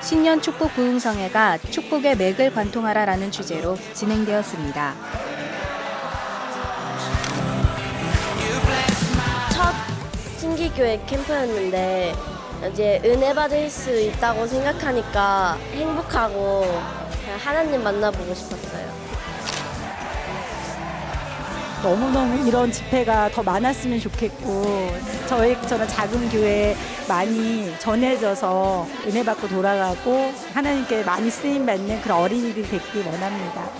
신년 축복 부흥성회가 축복의 맥을 관통하라라는 주제로 진행되었습니다. 첫 신기교회 캠프였는데 이제 은혜 받을 수 있다고 생각하니까 행복하고 하나님 만나보고 싶었어요. 너무너무 이런 집회가 더 많았으면 좋겠고 저희처럼 작은 교회 많이 전해져서 은혜 받고 돌아가고 하나님께 많이 쓰임 받는 그런 어린이들이 되길 원합니다.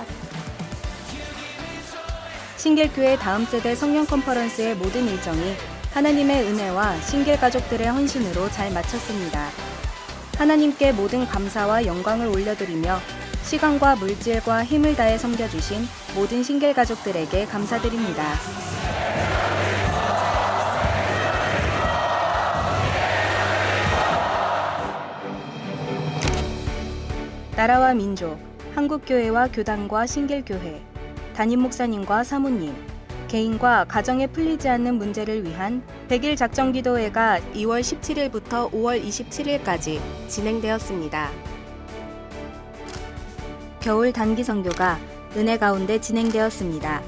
신길교회 다음 세대 성령 컨퍼런스의 모든 일정이 하나님의 은혜와 신길 가족들의 헌신으로 잘 마쳤습니다. 하나님께 모든 감사와 영광을 올려드리며 시간과 물질과 힘을 다해 섬겨주신 모든 신길 가족들에게 감사드립니다. 나라와 민족, 한국교회와 교단과 신길교회, 담임 목사님과 사모님, 개인과 가정에 풀리지 않는 문제를 위한 100일 작정 기도회가 2월 17일부터 5월 27일까지 진행되었습니다. 겨울 단기 선교가 은혜 가운데 진행되었습니다.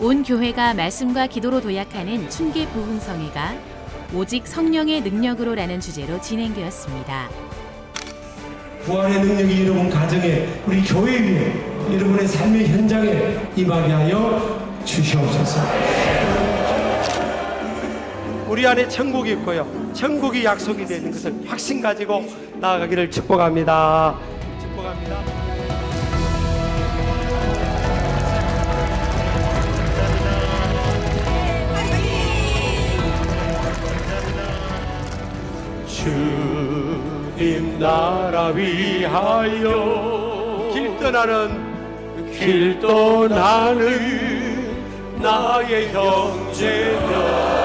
온 교회가 말씀과 기도로 도약하는 춘기 부흥성회가 오직 성령의 능력으로라는 주제로 진행되었습니다. 부활의 능력이 여러분 가정에 우리 교회 위에 여러분의 삶의 현장에 임하게 하여 주시옵소서. 우리 안에 천국이 있고요. 천국이 약속이 되는 것을 확신 가지고 나아가기를 축복합니다. 축복합니다. 주님 나라 위하여 길 떠나는 길 떠나는 나의 형제여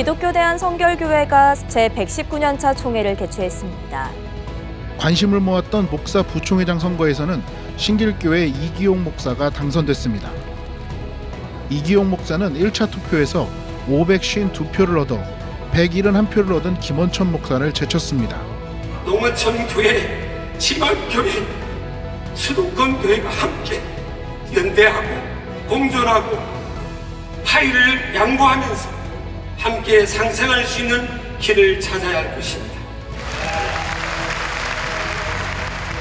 기독교 대한 성결교회가 제119년차 총회를 개최했습니다. 관심을 모았던 목사 부총회장 선거에서는 신길교회 이기용 목사가 당선됐습니다. 이기용 목사는 1차 투표에서 552표를 얻어 171표를 얻은 김원천 목사를 제쳤습니다. 농어촌 교회, 지방 교회, 수도권 교회가 함께 연대하고 공존하고 파일을 양보하면서 함께 상생할 수 있는 길을 찾아야 할 것입니다.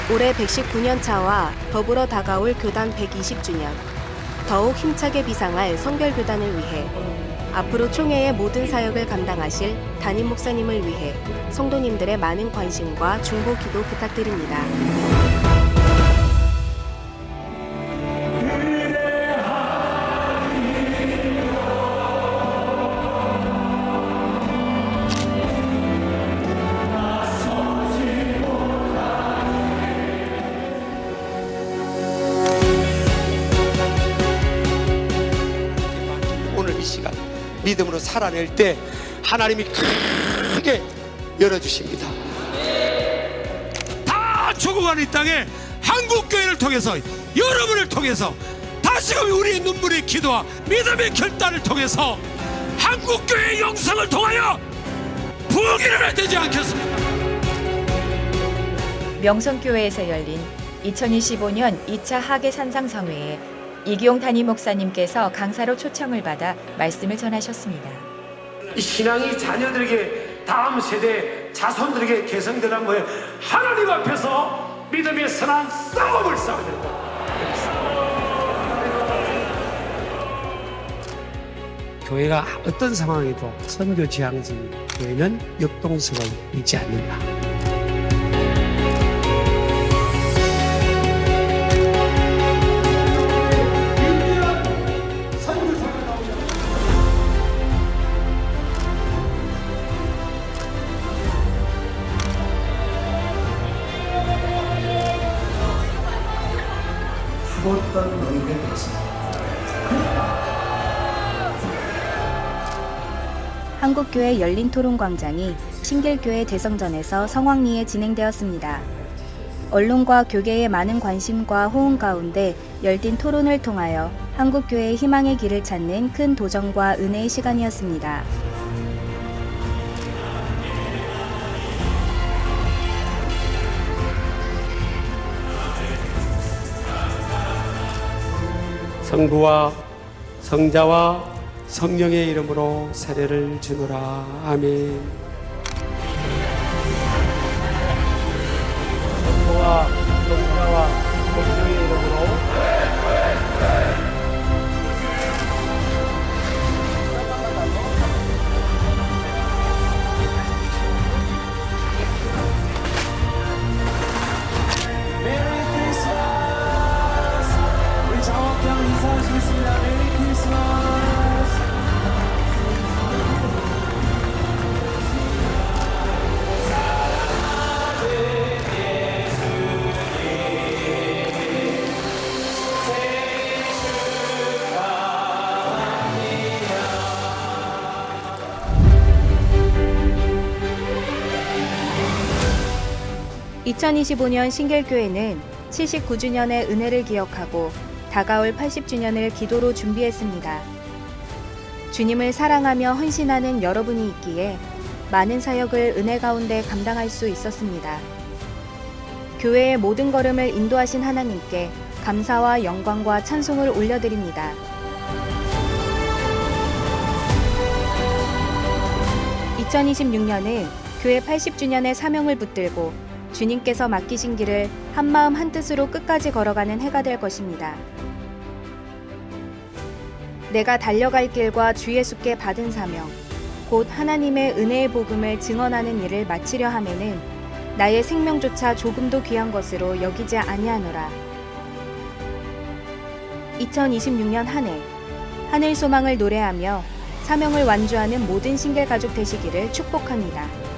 올해 119년 차와 더불어 다가올 교단 120주년, 더욱 힘차게 비상할 성결교단을 위해 앞으로 총회의 모든 사역을 감당하실 담임 목사님을 위해 성도님들의 많은 관심과 중보 기도 부탁드립니다. 믿음으로 살아낼 때 하나님이 크게 열어주십니다. 다 죽어가는 이 땅에 한국교회를 통해서 여러분을 통해서 다시금 우리의 눈물의 기도와 믿음의 결단을 통해서 한국교회의 영성을 통하여 부흥이 일어나야 되지 않겠습니까? 명성교회에서 열린 2025년 2차 하계 산상성회에 이기용 담임 목사님께서 강사로 초청을 받아 말씀을 전하셨습니다. 이 신앙이 자녀들에게 다음 세대 자손들에게 개성되란 거예요. 하나님 앞에서 믿음의 선한 싸움을 싸워야 된다. 교회가 어떤 상황에도 선교 지향적인 교회는 역동성을 잃지 않는다. 죽었던 너희들 됐습니다. 한국교회 열린 토론 광장이 신길교회 대성전에서 성황리에 진행되었습니다. 언론과 교계의 많은 관심과 호응 가운데 열띤 토론을 통하여 한국교회의 희망의 길을 찾는 큰 도전과 은혜의 시간이었습니다. 성부와 성자와 성령의 이름으로 세례를 주노라. 아멘. 성부와 (2025년) 신길교회는 (79주년의) 은혜를 기억하고 다가올 (80주년을) 기도로 준비했습니다. 주님을 사랑하며 헌신하는 여러분이 있기에 많은 사역을 은혜 가운데 감당할 수 있었습니다. 교회의 모든 걸음을 인도하신 하나님께 감사와 영광과 찬송을 올려드립니다. 2026년은 교회 80주년의 사명을 붙들고 주님께서 맡기신 길을 한마음 한뜻으로 끝까지 걸어가는 해가 될 것입니다. 내가 달려갈 길과 주 예수께 받은 사명, 곧 하나님의 은혜의 복음을 증언하는 일을 마치려 하면은 나의 생명조차 조금도 귀한 것으로 여기지 아니하노라. 2026년 한 해, 하늘 소망을 노래하며 사명을 완주하는 모든 싱글 가족 되시기를 축복합니다.